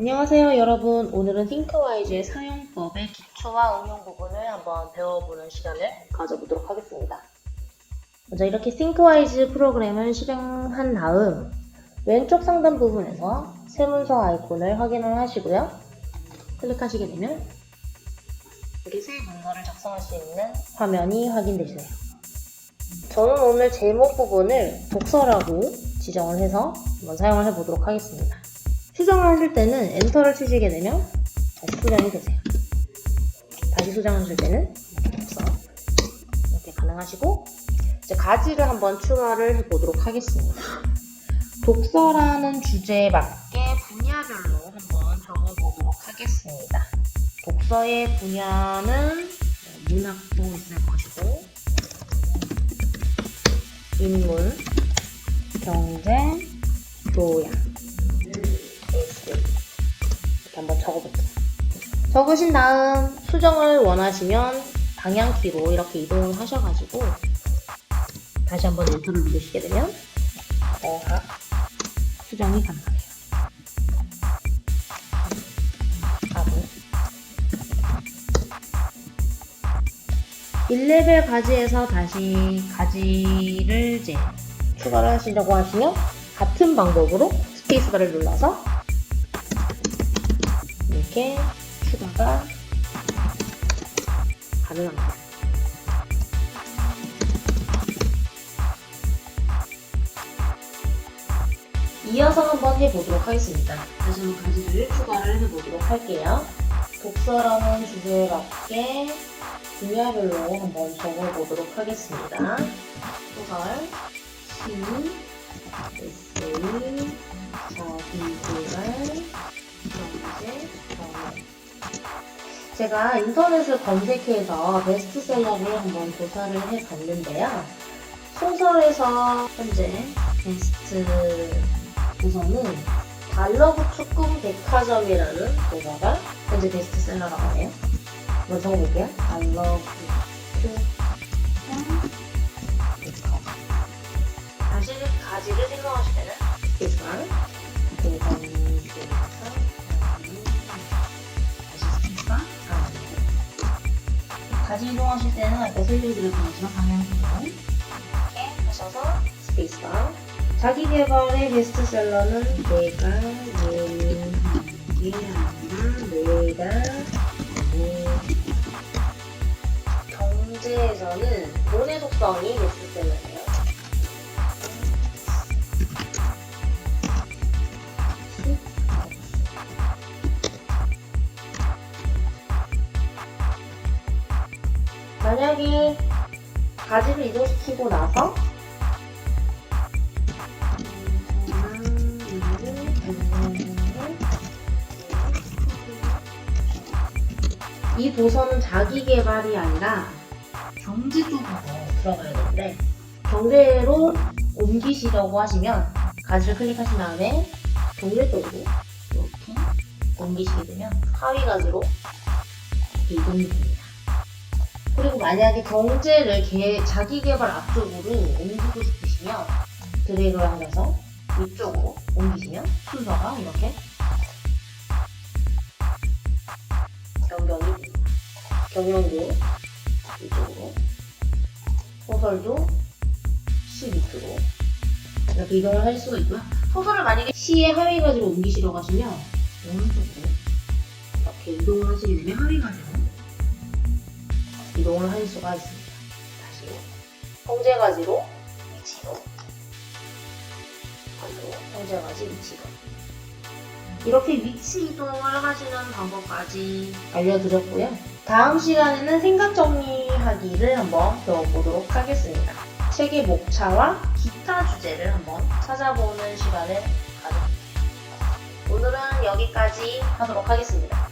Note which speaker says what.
Speaker 1: 안녕하세요 여러분. 오늘은 싱크와이즈의 사용법의 기초와 응용 부분을 한번 배워보는 시간을 가져보도록 하겠습니다. 먼저 이렇게 싱크와이즈 프로그램을 실행한 다음 왼쪽 상단 부분에서 세문서 아이콘을 확인을 하시고요. 클릭하시게 되면 여기 새 문서를 작성할 수 있는 화면이 확인되시네요. 저는 오늘 제목 부분을 독서라고 지정을 해서 한번 사용을 해보도록 하겠습니다 수정을 하실 때는 엔터를 치시게 되면 다시 수정이 되세요. 다시 수정하실 때는 독서 이렇게 가능하시고 이제 가지를 한번 추가를 해보도록 하겠습니다. 독서라는 주제에 맞게 분야별로 한번 적어보도록 하겠습니다. 독서의 분야는 문학도 있을 것이고 인문, 경제, 교양 적으신 다음 수정을 원하시면 방향키로 이렇게 이동을 하셔가지고 다시 한번 엔터를 누르시게 되면 어학 수정이 가능해요. 하고 1레벨 가지에서 다시 가지를 이제 추가를 하시려고 하시면 같은 방법으로 스페이스바를 눌러서 이렇게 추가가 가능합니다. 이어서 한번 해보도록 하겠습니다. 다시 한번 가지를 추가를 해보도록 할게요. 독서라는 주제에 맞게 분야별로 한번 적어보도록 하겠습니다. 소설, 시, 에세이, 자기개발, 경제, 경영. 제가 인터넷을 검색해서 베스트셀러를 한번 조사를 해봤는데요. 소설에서 현재 베스트 도서는 달러브 축구 백화점이라는 도서가 현재 베스트셀러라고 하네요. 한번 적어볼게요. 축구 백화점. 다시 가지를 생성하실 때는 스페이스만 대선에서 가지 이동하실 때는 것처럼 방향으로 이렇게 하셔서 스페이스바 자기 개발의 베스트셀러는 내가 예 만약에 가지를 이동시키고 나서 이 도서는 자기 개발이 아니라 경제 쪽으로 들어가야 되는데 경제로 옮기시려고 하시면 가지를 클릭하신 다음에 경제 쪽으로 이렇게 옮기시게 되면 하위 가지로 이동이 됩니다. 만약에 경제를 개- 자기 개발 앞쪽으로 옮기고 싶으시면 드래그를 하면서 위쪽으로 옮기시면 순서가 이렇게 됩니다. 경영도 이쪽으로, 소설도 시 밑으로 이렇게 이동을 할 수가 있고요. 소설을 만약에 시의 하위 가지로 옮기시려고 하시면 오른쪽으로 이렇게 이동을 하시게 되면 하위 가지로 이동을 할 수가 있습니다. 다시 형제가지로 위치로 가지로 형제가지 위치로 이렇게 위치 이동을 하시는 방법까지 알려드렸고요. 다음 시간에는 생각 정리하기를 한번 배워보도록 하겠습니다. 책의 목차와 기타 주제를 한번 찾아보는 시간을 가져볼게요. 오늘은 여기까지 하도록 하겠습니다.